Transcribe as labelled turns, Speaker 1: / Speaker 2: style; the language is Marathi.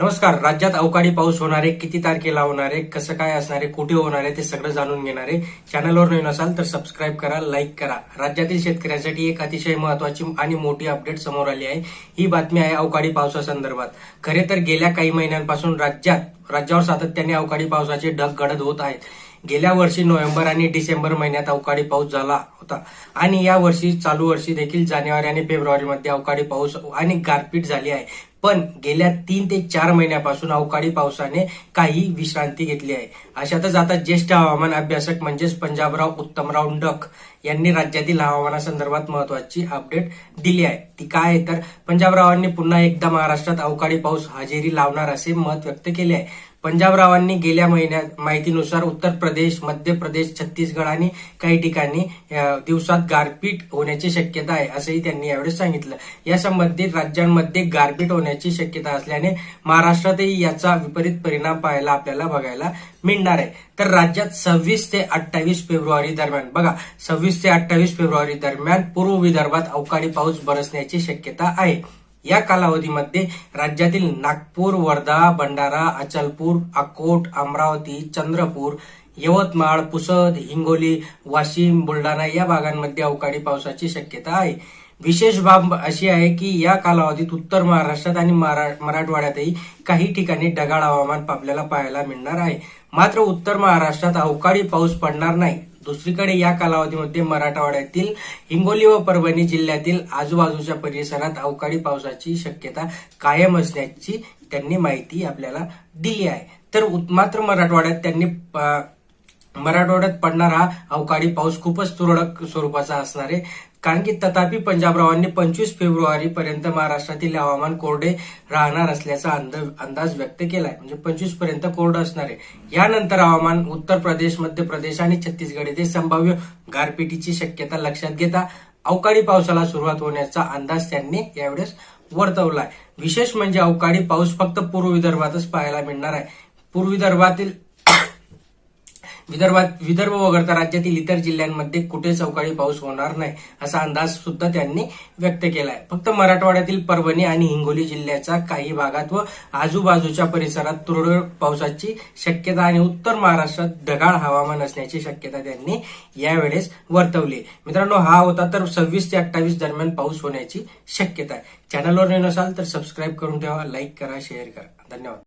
Speaker 1: नमस्कार. राज्यात अवकाळी पाऊस होणार आहे. किती तारखेला होणार आहे? कसं काय असणार आहे? कुठे होणार आहे? ते सगळं जाणून घेणार आहे. चॅनलवर नवीन असाल तर सबस्क्राईब करा लाईक करा. राज्यातील शेतकऱ्यांसाठी एक अतिशय महत्वाची आणि मोठी अपडेट समोर आली आहे. ही बातमी आहे अवकाळी पावसासंदर्भात. खरे तर गेल्या काही महिन्यांपासून राज्यात राज्यावर सातत्याने अवकाळी पावसाचे ढग गडद होत आहेत. गेल्या वर्षी नोव्हेंबर आणि डिसेंबर महिन्यात अवकाळी पाऊस झाला. शकता. आणि या वर्षी चालू वर्षी देखील जानेवारी आणि फेब्रुवारीमध्ये अवकाळी पाऊस आणि गारपीट झाली आहे. पण गेल्या तीन ते चार महिन्यापासून अवकाळी पावसाने काही विश्रांती घेतली आहे. अशातच आता ज्येष्ठ हवामान अभ्यासक म्हणजेच पंजाबराव उत्तमराव डक यांनी राज्यातील हवामानासंदर्भात महत्वाची अपडेट दिली आहे. ती काय आहे तर पंजाबरावांनी पुन्हा एकदा महाराष्ट्रात अवकाळी पाऊस हजेरी लावणार असे मत व्यक्त केले आहे. पंजाबरावांनी गेल्या महिन्यात माहितीनुसार उत्तर प्रदेश मध्य प्रदेश छत्तीसगड आणि काही ठिकाणी दिवसात गारपीट होण्याची शक्यता आहे असंही त्यांनी यावेळी सांगितलं. या संबंधित राज्यांमध्ये गारपीट होण्याची शक्यता असल्याने महाराष्ट्रातही याचा विपरीत परिणाम पाहायला आपल्याला बघायला मिळणार आहे. तर राज्यात सव्वीस ते अठ्ठावीस फेब्रुवारी दरम्यान बघा सव्वीस ते अठ्ठावीस फेब्रुवारी दरम्यान पूर्व विदर्भात अवकाळी पाऊस बरसण्याची शक्यता आहे. या कालावधीमध्ये राज्यातील नागपूर वर्धा भंडारा अचलपूर अकोट अमरावती चंद्रपूर यवतमाळ पुसद हिंगोली वाशिम बुलढाणा या भागांमध्ये अवकाळी पावसाची शक्यता आहे. विशेष बाब अशी आहे की या कालावधीत उत्तर महाराष्ट्रात आणि मराठवाड्यातही काही ठिकाणी ढगाळ हवामान आपल्याला पाहायला मिळणार आहे. मात्र उत्तर महाराष्ट्रात अवकाळी पाऊस पडणार नाही. दुसरीकडे या कालावधीमध्ये मराठवाड्यातील हिंगोली व परभणी जिल्ह्यातील आजूबाजूच्या परिसरात अवकाळी पावसाची शक्यता कायम असण्याची त्यांनी माहिती आपल्याला दिली आहे. तर मात्र मराठवाड्यात त्यांनी मराठवाड्यात पडणारा अवकाळी पाऊस खूपच तुरळक स्वरूपाचा असणार आहे कारण की तथापि पंजाबरावांनी पंचवीस फेब्रुवारी पर्यंत महाराष्ट्रातील हवामान कोरडे राहणार असल्याचा अंदाज व्यक्त केलाय. म्हणजे पंचवीसपर्यंत कोरडं असणार. आहे यानंतर हवामान उत्तर प्रदेश मध्य प्रदेश आणि छत्तीसगड येथे संभाव्य गारपिटीची शक्यता लक्षात घेता अवकाळी पावसाला सुरुवात होण्याचा अंदाज त्यांनी यावेळेस वर्तवलाय. विशेष म्हणजे अवकाळी पाऊस फक्त पूर्व विदर्भातच पाहायला मिळणार आहे. पूर्व विदर्भातील विदर्भात विदर्भ वगळता राज्यातील इतर जिल्ह्यांमध्ये कुठे सवकाळी पाऊस होणार नाही असा अंदाज सुद्धा त्यांनी व्यक्त केलाय. फक्त मराठवाड्यातील परभणी आणि हिंगोली जिल्ह्याच्या काही भागात व आजूबाजूच्या परिसरात तुरळक पावसाची शक्यता आणि उत्तर महाराष्ट्रात ढगाळ हवामान असण्याची शक्यता त्यांनी यावेळेस वर्तवली. मित्रांनो हा होता तर सव्वीस ते अठ्ठावीस दरम्यान पाऊस होण्याची शक्यता आहे. चॅनलवर नसाल तर सबस्क्राईब करून ठेवा लाईक करा शेअर करा. धन्यवाद.